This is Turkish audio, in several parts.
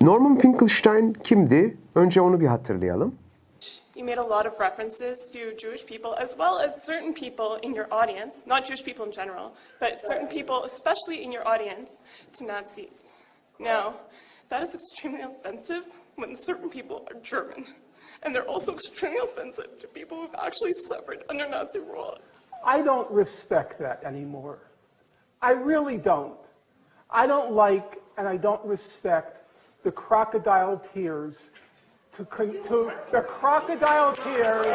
Norman Finkelstein kimdi? Önce onu bir hatırlayalım. You made a lot of references to Jewish people as well as certain people in your audience, not Jewish people in general, but certain people, especially in your audience, to Nazis. Now, that is extremely offensive when certain people are German. And they're also extremely offensive to people who've actually suffered under Nazi rule. I don't respect that anymore. I really don't. I don't like and I don't respect the crocodile tears to, to the crocodile tears.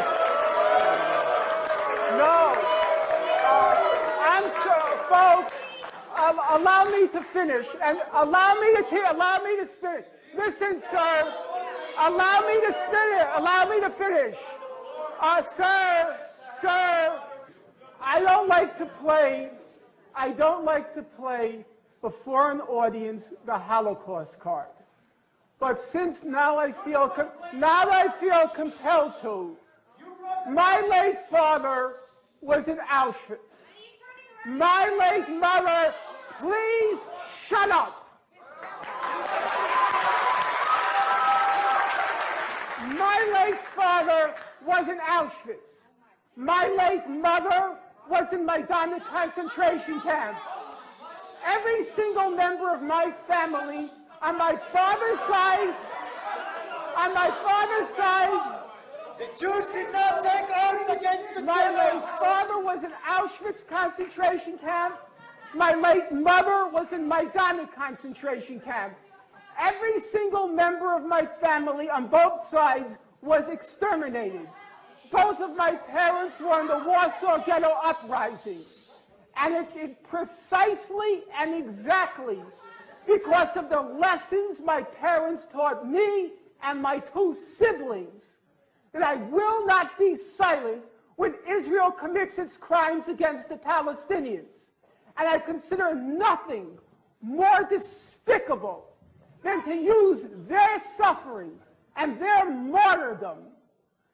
No. Uh, I'm so, folks, um, allow me to finish and allow me to te- allow me to finish. Listen, sir. Allow me to finish. Allow me to finish. Uh, sir, sir, I don't like to play, I don't like to play before an audience the Holocaust card. But since now I feel, now I feel compelled to, my late father was in Auschwitz. My late mother, please shut up. My late father was in Auschwitz. My late mother was in Majdanek concentration camp. Every single member of my family on my father's side, on my father's side, The Jews did not take arms against the my late father was in Auschwitz concentration camp. My late mother was in Majdanek concentration camp. Every single member of my family on both sides was exterminated. Both of my parents were in the Warsaw Ghetto Uprising. And it's precisely and exactly because of the lessons my parents taught me and my two siblings that I will not be silent when Israel commits its crimes against the Palestinians. And I consider nothing more despicable than to use their suffering and their martyrdom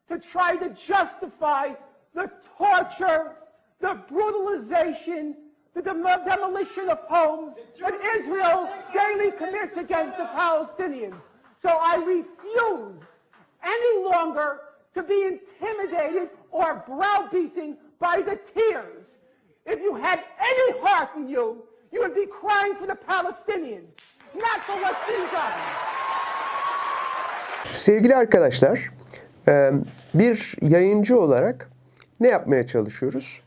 to try to justify the torture, the brutalization, the dem- demolition of homes that Israel daily commits against the Palestinians. So I refuse any longer to be intimidated or browbeaten by the tears. If you had any heart in you, you would be crying for the Palestinians, not for what's been done. Sevgili arkadaşlar, bir yayıncı olarak ne yapmaya çalışıyoruz?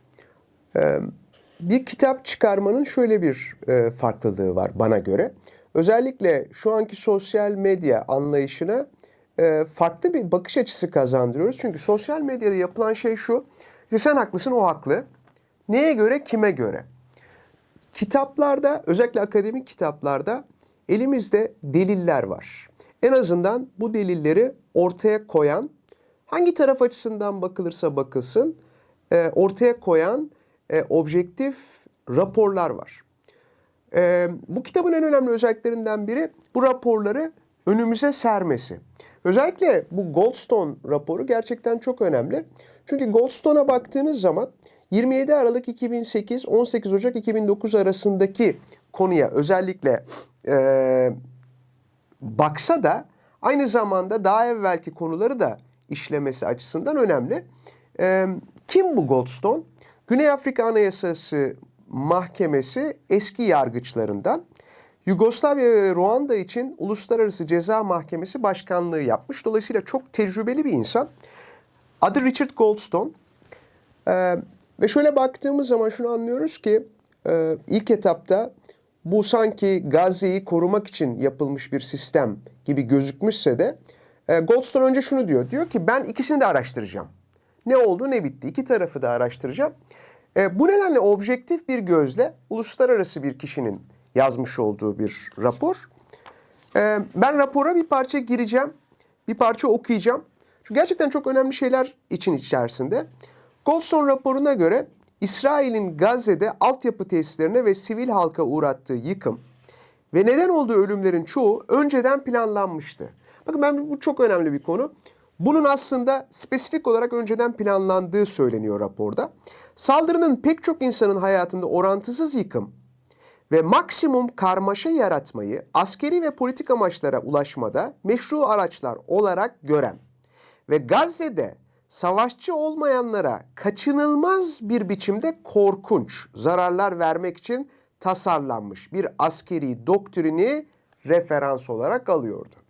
Bir kitap çıkarmanın şöyle bir e, farklılığı var bana göre. Özellikle şu anki sosyal medya anlayışına e, farklı bir bakış açısı kazandırıyoruz. Çünkü sosyal medyada yapılan şey şu, işte sen haklısın o haklı. Neye göre, kime göre? Kitaplarda, özellikle akademik kitaplarda elimizde deliller var. En azından bu delilleri ortaya koyan, hangi taraf açısından bakılırsa bakılsın, e, ortaya koyan e, objektif raporlar var. E, bu kitabın en önemli özelliklerinden biri bu raporları önümüze sermesi. Özellikle bu Goldstone raporu gerçekten çok önemli. Çünkü Goldstone'a baktığınız zaman 27 Aralık 2008 18 Ocak 2009 arasındaki konuya özellikle e, baksa da aynı zamanda daha evvelki konuları da işlemesi açısından önemli. Ee, kim bu Goldstone? Güney Afrika Anayasası Mahkemesi eski yargıçlarından. Yugoslavya ve Ruanda için Uluslararası Ceza Mahkemesi başkanlığı yapmış. Dolayısıyla çok tecrübeli bir insan. Adı Richard Goldstone. Ee, ve şöyle baktığımız zaman şunu anlıyoruz ki e, ilk etapta bu sanki Gazze'yi korumak için yapılmış bir sistem gibi gözükmüşse de e, Goldstone önce şunu diyor. Diyor ki ben ikisini de araştıracağım. Ne oldu ne bitti iki tarafı da araştıracağım. E, bu nedenle objektif bir gözle uluslararası bir kişinin yazmış olduğu bir rapor. Ee, ben rapora bir parça gireceğim. Bir parça okuyacağım. Çünkü gerçekten çok önemli şeyler için içerisinde. Goldstone raporuna göre İsrail'in Gazze'de altyapı tesislerine ve sivil halka uğrattığı yıkım ve neden olduğu ölümlerin çoğu önceden planlanmıştı. Bakın ben bu çok önemli bir konu. Bunun aslında spesifik olarak önceden planlandığı söyleniyor raporda. Saldırının pek çok insanın hayatında orantısız yıkım ve maksimum karmaşa yaratmayı askeri ve politik amaçlara ulaşmada meşru araçlar olarak gören ve Gazze'de savaşçı olmayanlara kaçınılmaz bir biçimde korkunç zararlar vermek için tasarlanmış bir askeri doktrini referans olarak alıyordu.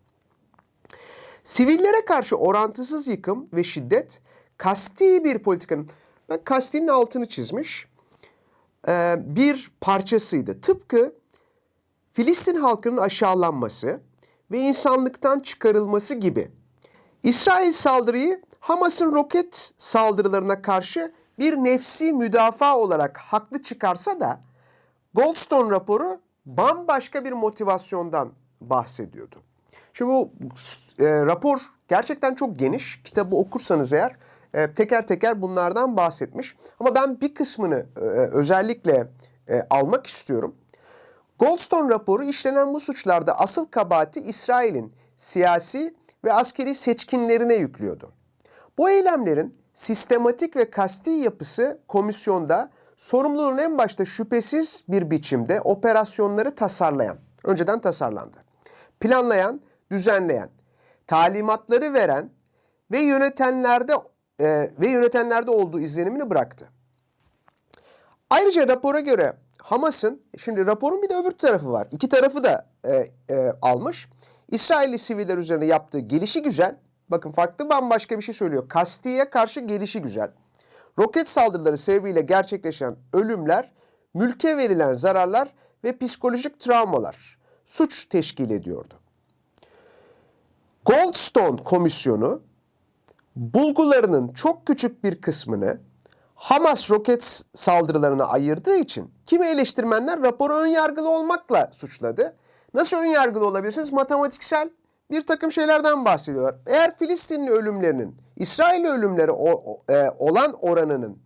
Sivillere karşı orantısız yıkım ve şiddet kasti bir politikanın, ben kastinin altını çizmiş, e, bir parçasıydı. Tıpkı Filistin halkının aşağılanması ve insanlıktan çıkarılması gibi. İsrail saldırıyı Hamas'ın roket saldırılarına karşı bir nefsi müdafaa olarak haklı çıkarsa da Goldstone raporu bambaşka bir motivasyondan bahsediyordu. Şimdi bu e, rapor gerçekten çok geniş. Kitabı okursanız eğer e, teker teker bunlardan bahsetmiş. Ama ben bir kısmını e, özellikle e, almak istiyorum. Goldstone raporu işlenen bu suçlarda asıl kabahati İsrail'in siyasi ve askeri seçkinlerine yüklüyordu. Bu eylemlerin sistematik ve kasti yapısı komisyonda sorumluluğun en başta şüphesiz bir biçimde operasyonları tasarlayan, önceden tasarlandı. Planlayan, düzenleyen, talimatları veren ve yönetenlerde e, ve yönetenlerde olduğu izlenimini bıraktı. Ayrıca rapora göre Hamas'ın, şimdi raporun bir de öbür tarafı var. İki tarafı da e, e, almış. İsrailli siviller üzerine yaptığı gelişi güzel. Bakın farklı bambaşka bir şey söylüyor. Kastiye karşı gelişi güzel. Roket saldırıları sebebiyle gerçekleşen ölümler, mülke verilen zararlar ve psikolojik travmalar suç teşkil ediyordu. Goldstone Komisyonu bulgularının çok küçük bir kısmını Hamas roket saldırılarına ayırdığı için kimi eleştirmenler raporu ön yargılı olmakla suçladı. Nasıl ön yargılı olabilirsiniz? Matematiksel bir takım şeylerden bahsediyorlar. Eğer Filistinli ölümlerinin İsrail ölümleri o- e, olan oranının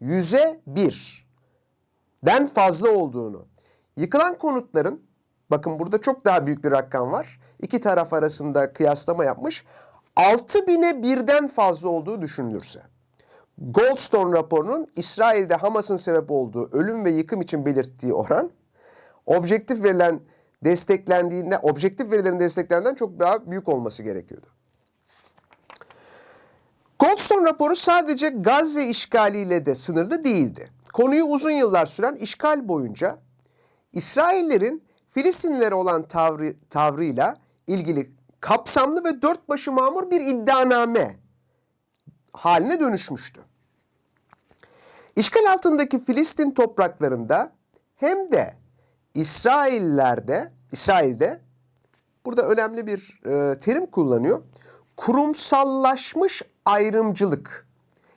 yüze bir den fazla olduğunu, yıkılan konutların, bakın burada çok daha büyük bir rakam var. İki taraf arasında kıyaslama yapmış. 6 bine birden fazla olduğu düşünülürse. Goldstone raporunun İsrail'de Hamas'ın sebep olduğu ölüm ve yıkım için belirttiği oran objektif verilen desteklendiğinde objektif verilerin desteklendiğinden çok daha büyük olması gerekiyordu. Goldstone raporu sadece Gazze işgaliyle de sınırlı değildi. Konuyu uzun yıllar süren işgal boyunca İsraillerin Filistinlilere olan tavrı, tavrıyla ilgili kapsamlı ve dört başı mamur bir iddianame haline dönüşmüştü. İşgal altındaki Filistin topraklarında hem de İsraillerde, İsrail'de burada önemli bir e, terim kullanıyor. Kurumsallaşmış ayrımcılık.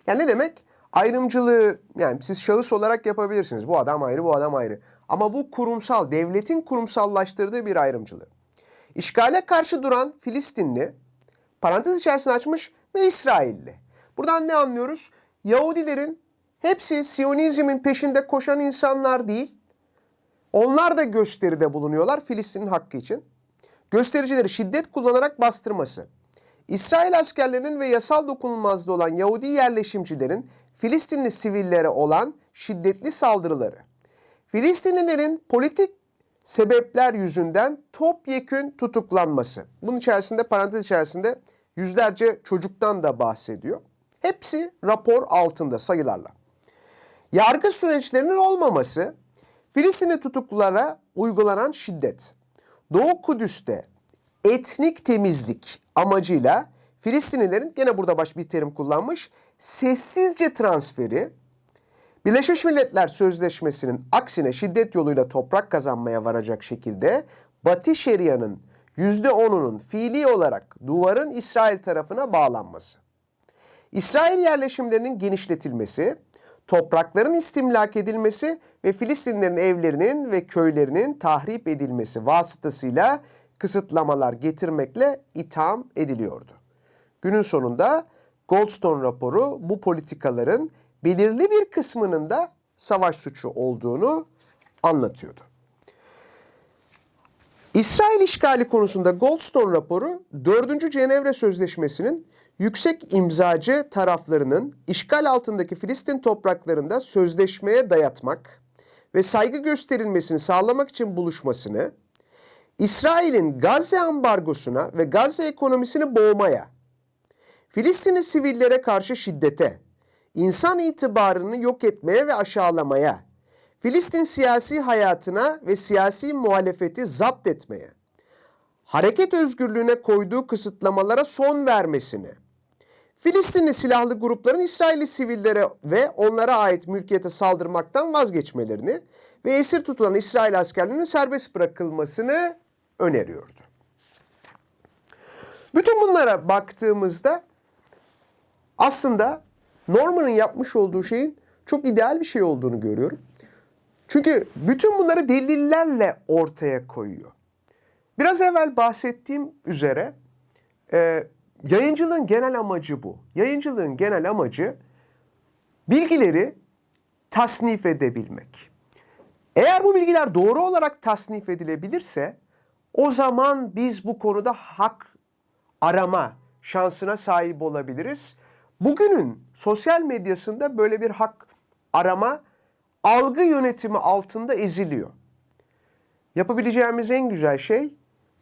Yani ne demek? Ayrımcılığı yani siz şahıs olarak yapabilirsiniz. Bu adam ayrı, bu adam ayrı. Ama bu kurumsal, devletin kurumsallaştırdığı bir ayrımcılık. İşgale karşı duran Filistinli, parantez içerisine açmış ve İsrailli. Buradan ne anlıyoruz? Yahudilerin hepsi Siyonizmin peşinde koşan insanlar değil. Onlar da gösteride bulunuyorlar Filistin'in hakkı için. Göstericileri şiddet kullanarak bastırması. İsrail askerlerinin ve yasal dokunulmazlığı olan Yahudi yerleşimcilerin Filistinli sivillere olan şiddetli saldırıları. Filistinlilerin politik sebepler yüzünden topyekün tutuklanması. Bunun içerisinde parantez içerisinde yüzlerce çocuktan da bahsediyor. Hepsi rapor altında sayılarla. Yargı süreçlerinin olmaması, Filistinli tutuklulara uygulanan şiddet. Doğu Kudüs'te etnik temizlik amacıyla Filistinlilerin gene burada baş bir terim kullanmış sessizce transferi Birleşmiş Milletler Sözleşmesi'nin aksine şiddet yoluyla toprak kazanmaya varacak şekilde Batı Şeria'nın %10'unun fiili olarak duvarın İsrail tarafına bağlanması. İsrail yerleşimlerinin genişletilmesi, toprakların istimlak edilmesi ve Filistinlerin evlerinin ve köylerinin tahrip edilmesi vasıtasıyla kısıtlamalar getirmekle itham ediliyordu. Günün sonunda Goldstone raporu bu politikaların belirli bir kısmının da savaş suçu olduğunu anlatıyordu. İsrail işgali konusunda Goldstone raporu 4. Cenevre Sözleşmesi'nin yüksek imzacı taraflarının işgal altındaki Filistin topraklarında sözleşmeye dayatmak ve saygı gösterilmesini sağlamak için buluşmasını, İsrail'in Gazze ambargosuna ve Gazze ekonomisini boğmaya, Filistinli sivillere karşı şiddete, insan itibarını yok etmeye ve aşağılamaya, Filistin siyasi hayatına ve siyasi muhalefeti zapt etmeye, hareket özgürlüğüne koyduğu kısıtlamalara son vermesini, Filistinli silahlı grupların İsrailli sivillere ve onlara ait mülkiyete saldırmaktan vazgeçmelerini ve esir tutulan İsrail askerlerinin serbest bırakılmasını öneriyordu. Bütün bunlara baktığımızda aslında Norman'ın yapmış olduğu şeyin çok ideal bir şey olduğunu görüyorum. Çünkü bütün bunları delillerle ortaya koyuyor. Biraz evvel bahsettiğim üzere e, yayıncılığın genel amacı bu. Yayıncılığın genel amacı bilgileri tasnif edebilmek. Eğer bu bilgiler doğru olarak tasnif edilebilirse o zaman biz bu konuda hak arama şansına sahip olabiliriz. Bugünün sosyal medyasında böyle bir hak arama algı yönetimi altında eziliyor. Yapabileceğimiz en güzel şey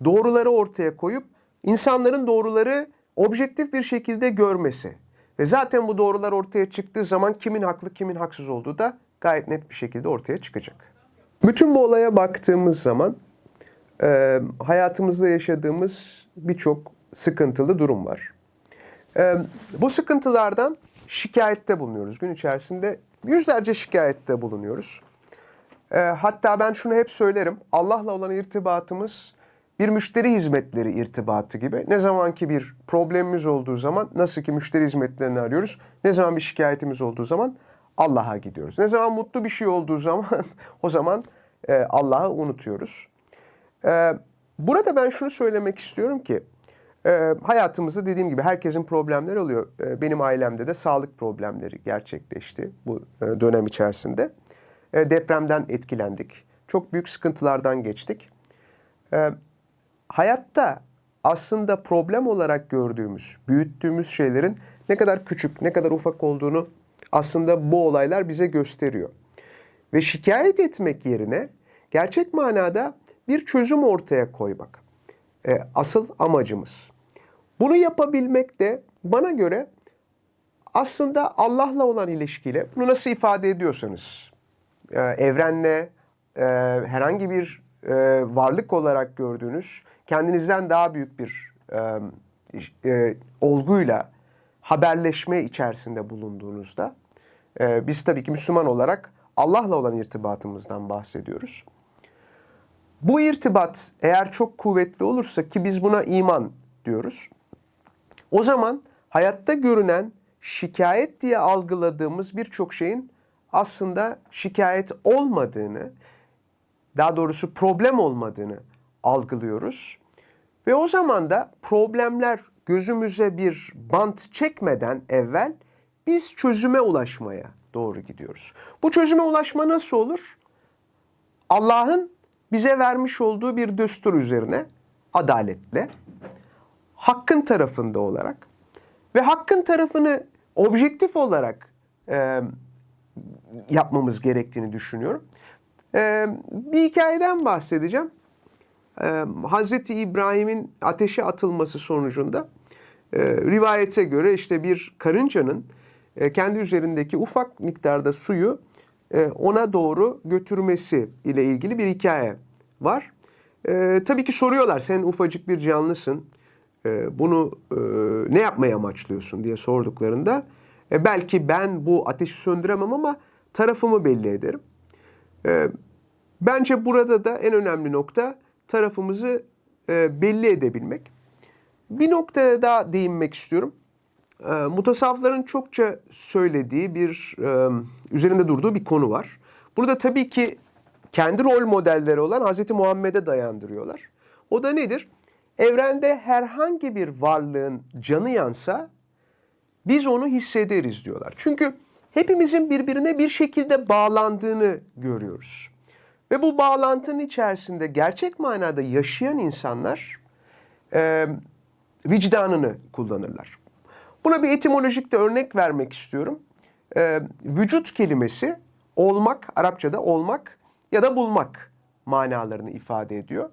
doğruları ortaya koyup insanların doğruları objektif bir şekilde görmesi. Ve zaten bu doğrular ortaya çıktığı zaman kimin haklı kimin haksız olduğu da gayet net bir şekilde ortaya çıkacak. Bütün bu olaya baktığımız zaman e, hayatımızda yaşadığımız birçok sıkıntılı durum var. E, bu sıkıntılardan şikayette bulunuyoruz. Gün içerisinde yüzlerce şikayette bulunuyoruz. E, hatta ben şunu hep söylerim. Allah'la olan irtibatımız bir müşteri hizmetleri irtibatı gibi. Ne zaman ki bir problemimiz olduğu zaman nasıl ki müşteri hizmetlerini arıyoruz. Ne zaman bir şikayetimiz olduğu zaman Allah'a gidiyoruz. Ne zaman mutlu bir şey olduğu zaman o zaman e, Allah'ı unutuyoruz. E, burada ben şunu söylemek istiyorum ki e, hayatımızda dediğim gibi herkesin problemleri oluyor. E, benim ailemde de sağlık problemleri gerçekleşti bu e, dönem içerisinde. E, depremden etkilendik. Çok büyük sıkıntılardan geçtik. E, hayatta aslında problem olarak gördüğümüz, büyüttüğümüz şeylerin ne kadar küçük, ne kadar ufak olduğunu aslında bu olaylar bize gösteriyor. Ve şikayet etmek yerine gerçek manada bir çözüm ortaya koymak. E, asıl amacımız. Bunu yapabilmek de bana göre aslında Allah'la olan ilişkiyle bunu nasıl ifade ediyorsanız e, evrenle e, herhangi bir e, varlık olarak gördüğünüz kendinizden daha büyük bir olguyla haberleşme içerisinde bulunduğunuzda biz tabii ki Müslüman olarak Allah'la olan irtibatımızdan bahsediyoruz. Bu irtibat eğer çok kuvvetli olursa ki biz buna iman diyoruz. O zaman hayatta görünen şikayet diye algıladığımız birçok şeyin aslında şikayet olmadığını, daha doğrusu problem olmadığını algılıyoruz. Ve o zaman da problemler gözümüze bir bant çekmeden evvel biz çözüme ulaşmaya doğru gidiyoruz. Bu çözüme ulaşma nasıl olur? Allah'ın bize vermiş olduğu bir düstur üzerine adaletle, hakkın tarafında olarak ve hakkın tarafını objektif olarak e, yapmamız gerektiğini düşünüyorum. E, bir hikayeden bahsedeceğim. E, Hazreti İbrahim'in ateşe atılması sonucunda e, rivayete göre işte bir karıncanın e, kendi üzerindeki ufak miktarda suyu e, ona doğru götürmesi ile ilgili bir hikaye var. E, tabii ki soruyorlar sen ufacık bir canlısın e, bunu e, ne yapmaya amaçlıyorsun diye sorduklarında e, belki ben bu ateşi söndüremem ama tarafımı belli ederim. E, bence burada da en önemli nokta tarafımızı e, belli edebilmek. Bir noktaya daha değinmek istiyorum. E, mutasavvıfların çokça söylediği bir, e, üzerinde durduğu bir konu var. Burada tabii ki kendi rol modelleri olan Hz. Muhammed'e dayandırıyorlar. O da nedir? Evrende herhangi bir varlığın canı yansa biz onu hissederiz diyorlar. Çünkü hepimizin birbirine bir şekilde bağlandığını görüyoruz. Ve bu bağlantının içerisinde gerçek manada yaşayan insanlar e, vicdanını kullanırlar. Buna bir etimolojik de örnek vermek istiyorum. E, vücut kelimesi olmak, Arapçada olmak ya da bulmak manalarını ifade ediyor.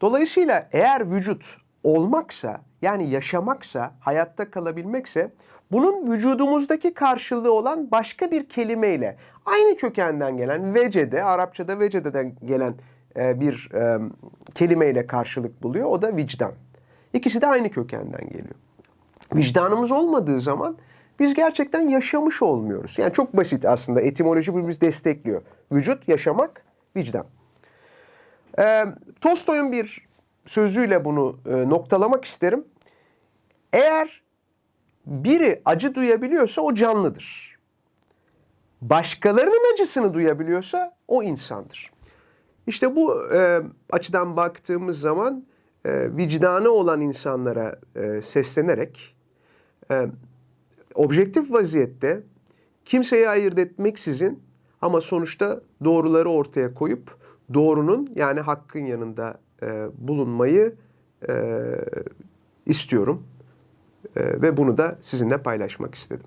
Dolayısıyla eğer vücut olmaksa yani yaşamaksa, hayatta kalabilmekse bunun vücudumuzdaki karşılığı olan başka bir kelimeyle aynı kökenden gelen vecede, Arapçada vecededen gelen e, bir e, kelimeyle karşılık buluyor. O da vicdan. İkisi de aynı kökenden geliyor. Vicdanımız olmadığı zaman biz gerçekten yaşamış olmuyoruz. Yani çok basit aslında etimoloji biz destekliyor. Vücut, yaşamak, vicdan. Ee, Tolstoy'un bir sözüyle bunu e, noktalamak isterim. Eğer biri acı duyabiliyorsa o canlıdır. Başkalarının acısını duyabiliyorsa o insandır. İşte bu e, açıdan baktığımız zaman e, vicdanı olan insanlara e, seslenerek e, objektif vaziyette kimseyi ayırt etmeksizin ama sonuçta doğruları ortaya koyup doğrunun yani hakkın yanında e, bulunmayı e, istiyorum. E, ve bunu da sizinle paylaşmak istedim.